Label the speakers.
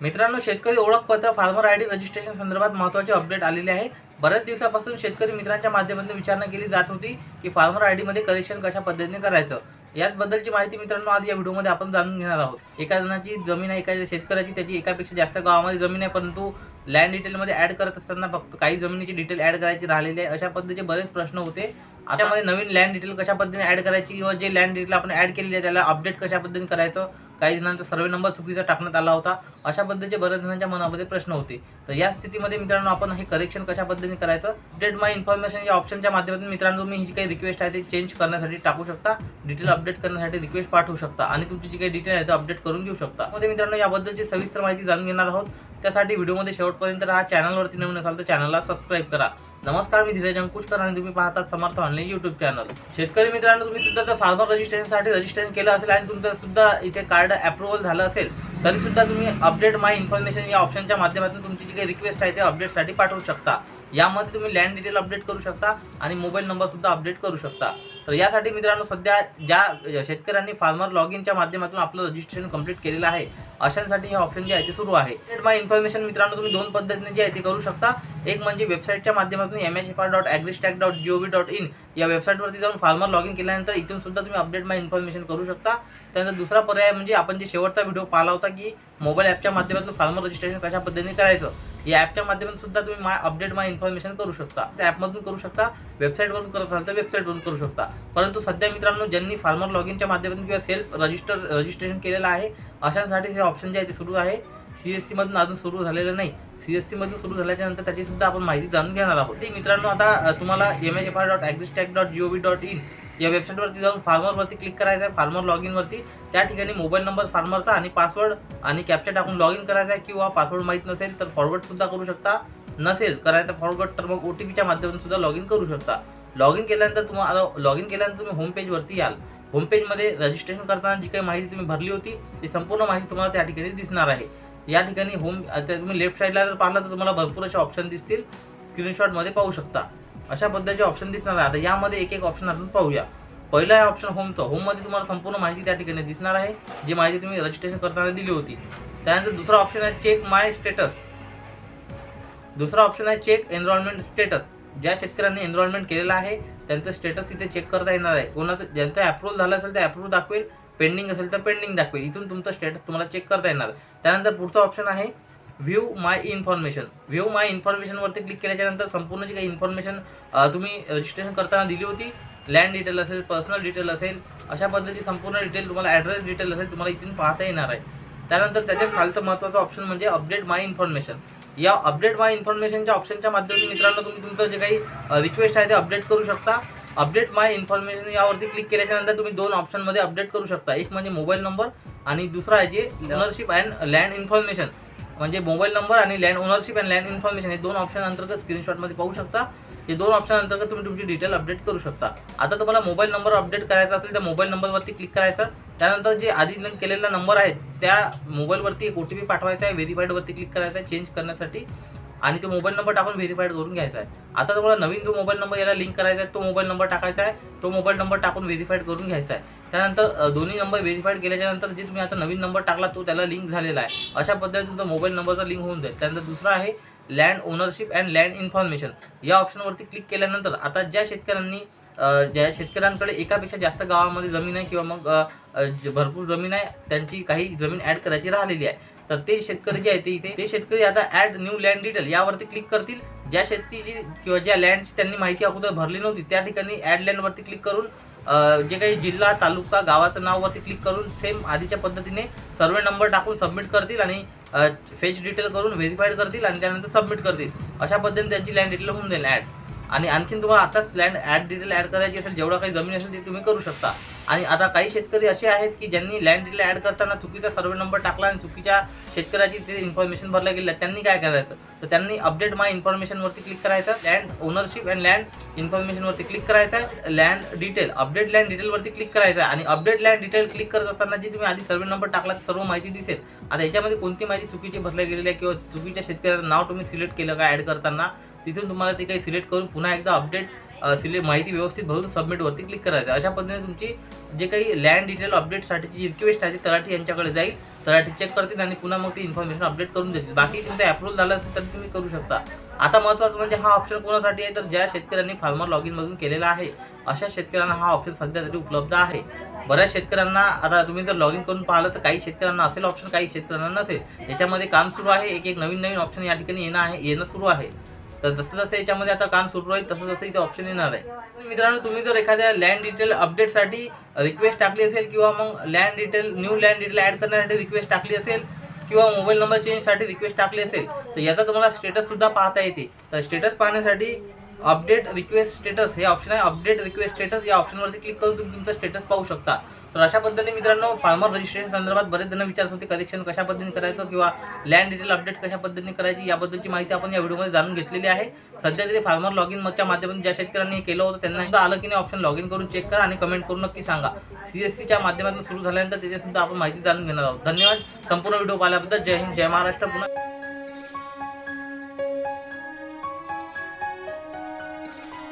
Speaker 1: मित्रांनो शेतकरी ओळखपत्र फार्मर आय डी रजिस्ट्रेशन संदर्भात महत्त्वाचे अपडेट आलेले आहे. बऱ्याच दिवसापासून शेतकरी मित्रांच्या माध्यमातून विचारणा केली जात होती की फार्मर आय डीमध्ये कलेक्शन कशा पद्धतीने करायचं. याचबद्दलची माहिती मित्रांनो आज या व्हिडिओमध्ये आपण जाणून घेणार आहोत. एका जणाची जमीन आहे एका शेतकऱ्याची त्याची एकापेक्षा जास्त गावामध्ये जमीन आहे परंतु लँड डिटेलमध्ये ॲड करत असताना फक्त काही जमिनीची डिटेल ॲड करायची राहिलेली आहे अशा पद्धतीचे बरेच प्रश्न होते. त्यामध्ये नवीन लँड डिटेल कशा पद्धतीने ॲड करायची किंवा जे लँड डिटेल आपण ॲड केलेली आहे त्याला अपडेट कशा पद्धतीने करायचं? काही जणांचा सर्वे नंबर चुकीचा टाकण्यात आला होता. अशा पद्धतीचे बऱ्याच जणांच्या मनामध्ये प्रश्न होते. तर या स्थितीमध्ये मित्रांनो आपण हे करेक्शन कशा पद्धतीने करायचं? अपडेट माय इन्फॉर्मेशन या ऑप्शनच्या माध्यमातून मित्रांनो तुम्ही ही जी काही रिक्वेस्ट आहे ते चेंज करण्यासाठी टाकू शकता. डिटेल अपडेट करण्यासाठी रिक्वेस्ट पाठवू शकता. आणि तुमची जी काही डिटेल आहे ते अपडेट करून घेऊ शकता. मध्ये मित्रांनो याबद्दलची सविस्तर माहिती जाणून घेणार आहोत. त्यासाठी व्हिडिओमध्ये शेवटपर्यंत हा चॅनलवरती नवीन असाल तर चॅनलला सबस्क्राईब करा. नमस्कार मी धीरज अंकुशकर आणि तुम्ही पाहतात समर्थ ऑनलाईन युट्यूब चॅनल शेतकरी मित्रांनो तुम्ही सुद्धा तर फार्मर रजिस्ट्रेशनसाठी रजिस्ट्रेशन केलं असेल आणि तुमचं सुद्धा इथे कार्ड अप्रुव्हल झालं असेल तरी सुद्धा तुम्ही अपडेट माय इन्फॉर्मेशन या ऑप्शनच्या माध्यमातून तुमची जी काही रिक्वेस्ट आहे ते अपडेटसाठी पाठवू शकता. यामध्ये तुम्ही लँड डिटेल अपडेट करू शकता आणि मोबाईल नंबरसुद्धा अपडेट करू शकता. तर यासाठी मित्रांनो सध्या ज्या शेतकऱ्यांनी फार्मर लॉग इनच्या माध्यमातून आपलं रजिस्ट्रेशन कंप्लीट केलेलं आहे अशांसाठी हे ऑप्शन जे आहे ते सुरू आहे. माय इन्फॉर्मेशन मित्रांनो तुम्ही दोन पद्धतीने जे आहे ते करू शकता. एक म्हणजे वेबसाईटच्या माध्यमातून M H F R dot agristack dot G O V dot in या वेबसाईटवरती जाऊन फार्मर लॉग इन केल्यानंतर इथून सुद्धा तुम्ही अपडेट माय इन्फॉर्मेशन करू शकता. त्यानंतर दुसरा पर्याय म्हणजे आपण जे शेवटचा व्हिडिओ पाहिला होता की मोबाईल ॲपच्या माध्यमातून फार्मर रजिस्ट्रेशन कशा पद्धतीने करायचं. या ॲपच्या माध्यमातून सुद्धा तुम्ही माय अपडेट माय इन्फॉर्मेशन करू शकता. त्या ॲपमधून करू शकता वेबसाईटवरून करत असाल तर वेबसाईटवरून करू शकता. परंतु सध्या मित्रांनो ज्यांनी फार्मर लॉग इनच्या माध्यमातून किंवा सेल्फ रजिस्टर रजिस्ट्रेशन केलेलं आहे अशांसाठी हे ऑप्शन जे आहे ते सुरू आहे. सी एस सीमधून अजून सुरू झालेलं नाही. सी एस सीमधून सुरू झाल्याच्यानंतर आपण माहिती जाणून घेणार आहोत. ते मित्रांनो आता तुम्हाला M H F R dot agristack dot G O V dot in या वेबसाईटवरती जाऊन फार्मरवरती क्लिक करायचं आहे. फार्मर लॉग इनवरती त्या ठिकाणी मोबाईल नंबर फार्मरचा आणि पासवर्ड आणि कॅप्चर टाकून लॉग इन करायचा आहे किंवा पासवर्ड माहीत नसेल तर फॉरवर्डसुद्धा करू शकता. नसेल करायचं फॉरवर्ड तर मग ओ टी पीच्या माध्यमातून सुद्धा लॉग इन करू शकता. लॉग इन केल्यानंतर तुम्हाला लॉग इन केल्यानंतर तुम्ही होम पेजवरती याल. होम पेजमध्ये रजिस्ट्रेशन करताना जी काही माहिती तुम्ही भरली होती ती संपूर्ण माहिती तुम्हाला त्या ठिकाणी दिसणार आहे. या ठिकाणी होम आता तुम्ही लेफ्ट साईडला जर पाहिलं तर तुम्हाला भरपूर असे ऑप्शन दिसतील. स्क्रीनशॉटमध्ये पाहू शकता. अशा पद्धतीचे ऑप्शन दिसणार आहे. आता यामध्ये एक एक ऑप्शन आपण पाहूया. पहिला आहे ऑप्शन होमचं होममध्ये तुम्हाला संपूर्ण माहिती त्या ठिकाणी दिसणार आहे जी माहिती तुम्ही रजिस्ट्रेशन करताना दिली होती. त्यानंतर दुसरा ऑप्शन आहे चेक माय स्टेटस दुसरा ऑप्शन आहे चेक एनरोलमेंट स्टेटस ज्या शेतकऱ्यांनी एनरोलमेंट केलेलं आहे त्यांचं स्टेटस इथे चेक करता येणार आहे. कोणाचं ज्यांचं अप्रूव्हल झालं असेल ते अप्रूव्ह दाखवेल. पेंडिंग असेल तर पेंडिंग दाखवेल. इथून तुमचं स्टेटस तुम्हाला चेक करता येणार. त्यानंतर पुढचा ऑप्शन आहे view my information view my इन्फॉर्मेशनवरती click केल्याच्यानंतर संपूर्ण जी काही इन्फॉर्मेशन तुम्ही रजिस्ट्रेशन करताना दिली होती लँड डिटेल असेल पर्सनल डिटेल असेल अशा पद्धतीची संपूर्ण डिटेल तुम्हाला ॲड्रेस डिटेल असेल तुम्हाला इथून पाहता येणार आहे. त्यानंतर त्याच्याच खालचं महत्त्वाचं ऑप्शन म्हणजे अपडेट माय इन्फॉर्मेशन या अपडेट माय इन्फॉर्मेशनच्या ऑप्शनच्या माध्यमातून मित्रांनो तुम्ही तुमचं जे काही रिक्वेस्ट आहे ते अपडेट करू शकता. अपडेट माय इन्फॉर्मेशन यावरती क्लिक केल्याच्यानंतर तुम्ही दोन ऑप्शनमध्ये अपडेट करू शकता. एक म्हणजे मोबाईल नंबर आणि दुसरा आहे जे ओनरशिप अँड लँड इन्फॉर्मेशन म्हणजे मोबाईल नंबर आणि land ownership and land information हे दोन ऑप्शन अंतर्गत स्क्रीनशॉटमध्ये पाहू शकता. हे दोन ऑप्शन अंतर्गत तुम्ही तुमची डिटेल अपडेट करू शकता. आता तुम्हाला मोबाईल नंबर अपडेट करायचा असेल तर मोबाईल नंबरवरती क्लिक करायचं. त्यानंतर जे आधी लिंक केलेला नंबर आहे त्या मोबाईलवरती एक ओ टी पी पाठवायचा आहे व्हेरीफाईडवरती क्लिक करायचा आहे चेंज करण्यासाठी. आणि तो मोबाईल नंबर टाकून व्हेरीफाईड करून घ्यायचा आहे. आता तुम्हाला नवीन जो मोबाईल नंबर याला लिंक करायचा आहे तो मोबाईल नंबर टाकायचा आहे. तो मोबाईल नंबर टाकून व्हेरीफाईड करून घ्यायचा आहे. त्यानंतर दोन्ही नंबर व्हेरीफाईड केल्याच्यानंतर जे तुम्ही आता नवीन नंबर टाकला तो त्याला लिंक झालेला आहे. अशा पद्धतीने तुमचा मोबाईल नंबरचा लिंक होऊन जाईल. त्यानंतर दुसरा आहे land ownership and land information या ऑप्शनवरती क्लिक केल्यानंतर आता ज्या शेतकऱ्यांनी ज्या शेतकऱ्यांकडे एकापेक्षा जास्त गावामध्ये जमीन आहे किंवा मग जे भरपूर जमीन आहे त्यांची काही जमीन ॲड करायची राहिलेली आहे. तर ते शेतकरी जे आहे ते इथे ते शेतकरी आता ॲड न्यू लँड डिटेल यावरती क्लिक करतील. ज्या शेतीची किंवा ज्या लँडची त्यांनी माहिती अगोदर भरली नव्हती त्या ठिकाणी ॲड लँडवरती क्लिक करून जे काही जिल्हा तालुका गावाचं नाववरती क्लिक करून सेम आधीच्या पद्धतीने सर्वे नंबर टाकून सबमिट करतील आणि फेच डिटेल करून व्हेरीफाईड करतील आणि त्यानंतर सबमिट करतील. अशा पद्धतीने त्यांची लँड डिटेल होऊन जाईल ॲड आणि आणखीन तुम्हाला आताच लँड ॲड डिटेल ॲड करायची असेल जेवढा काही जमीन असेल ती तुम्ही करू शकता. आणि आता काही शेतकरी असे आहेत की ज्यांनी लँड डिटेल ॲड करताना चुकीचा सर्वे नंबर टाकला आणि चुकीच्या शेतकऱ्याची ते इन्फॉर्मेशन भरल्या गेल्या त्यांनी काय करायचं? तर त्यांनी अपडेट माय इन्फॉर्मेशनवरती क्लिक करायचं. लँड ओनरशिप अँड लँड इन्फॉर्मेशनवरती क्लिक करायचं. आहे लँड डिटेल अपडेट लँड डिटेलवरती क्लिक करायचं. आहे आणि अपडेट लँड डिटेल क्लिक करत असताना जी तुम्ही आधी सर्वे नंबर टाकला सर्व माहिती दिसेल. आता याच्यामध्ये कोणती माहिती चुकीची भरल्या गेलेली आहे किंवा चुकीच्या शेतकऱ्याचं नाव तुम्ही सिलेक्ट केलं का ॲड करताना? तिथून तुम्हाला ते काही सिलेक्ट करून पुन्हा एकदा अपडेट सिले माहिती व्यवस्थित भरून सबमिटवरती क्लिक करायचं. अशा पद्धतीने तुमची जे काही लँड डिटेल अपडेटसाठीची रिक्वेस्ट आहे ती तलाठी यांच्याकडे जाईल. तलाठी चेक करतील आणि पुन्हा मग ती इन्फॉर्मेशन अपडेट करून देतील. बाकी तुमचं अप्रूव्हल झालं असेल तर तुम्ही करू शकता. आता महत्त्वाचं म्हणजे हा ऑप्शन कोणासाठी आहे? तर ज्या शेतकऱ्यांनी फार्मर लॉग इनमधून केलेला आहे अशा शेतकऱ्यांना हा ऑप्शन सध्या तरी उपलब्ध आहे. बऱ्याच शेतकऱ्यांना आता तुम्ही जर लॉग इन करून पाहिलं तर काही शेतकऱ्यांना असेल ऑप्शन काही शेतकऱ्यांना नसेल. याच्यामध्ये काम सुरू आहे. एक एक नवीन नवीन ऑप्शन या ठिकाणी येणं आहे येणं सुरू आहे. तर जसं जसं याच्यामध्ये आता काम सुरू राहील तसं तसं इथे ऑप्शन येणार आहे. मित्रांनो तुम्ही जर एखाद्या लँड डिटेल अपडेटसाठी रिक्वेस्ट टाकली असेल किंवा मग land detail new land detail add करण्यासाठी रिक्वेस्ट टाकली असेल किंवा मोबाईल नंबर चेंजसाठी रिक्वेस्ट टाकली असेल तर याचा तुम्हाला स्टेटससुद्धा पाहता येते. तर स्टेटस पाहण्यासाठी अपडेट रिक्वेस्ट स्टेटस हे ऑप्शन आहे. अपडेट रिक्वेस्ट स्टेटस या ऑप्शनवरती क्लिक करून तुम्ही तुमचं स्टेटस पाहू शकता. तर अशा पद्धतीने मित्रांनो फार्मर रजिस्ट्रेशन संदर्भात बरेच जण विचारत होते कलेक्शन कशा पद्धतीने करायचं किंवा लँड डिटेल अपडेट कशा पद्धतीने करायची याबद्दलची माहिती आपण या व्हिडिओमध्ये जाणून घेतलेली आहे. सध्या तरी फार्मर लॉग इनच्या माध्यमातून ज्या शेतकऱ्यांनी हे केलं होतं त्यांना सुद्धा आलं की नाही ऑप्शन लॉग इन करून चेक करा आणि कमेंट करून नक्की सांगा. सी एस सीच्या माध्यमातून सुरू झाल्यानंतर त्याच्यासुद्धा सुद्धा आपण माहिती जाणून घेणार आहोत. धन्यवाद. संपूर्ण व्हिडिओ पाहिल्याबद्दल जय हिंद जय महाराष्ट्र. पुन्हा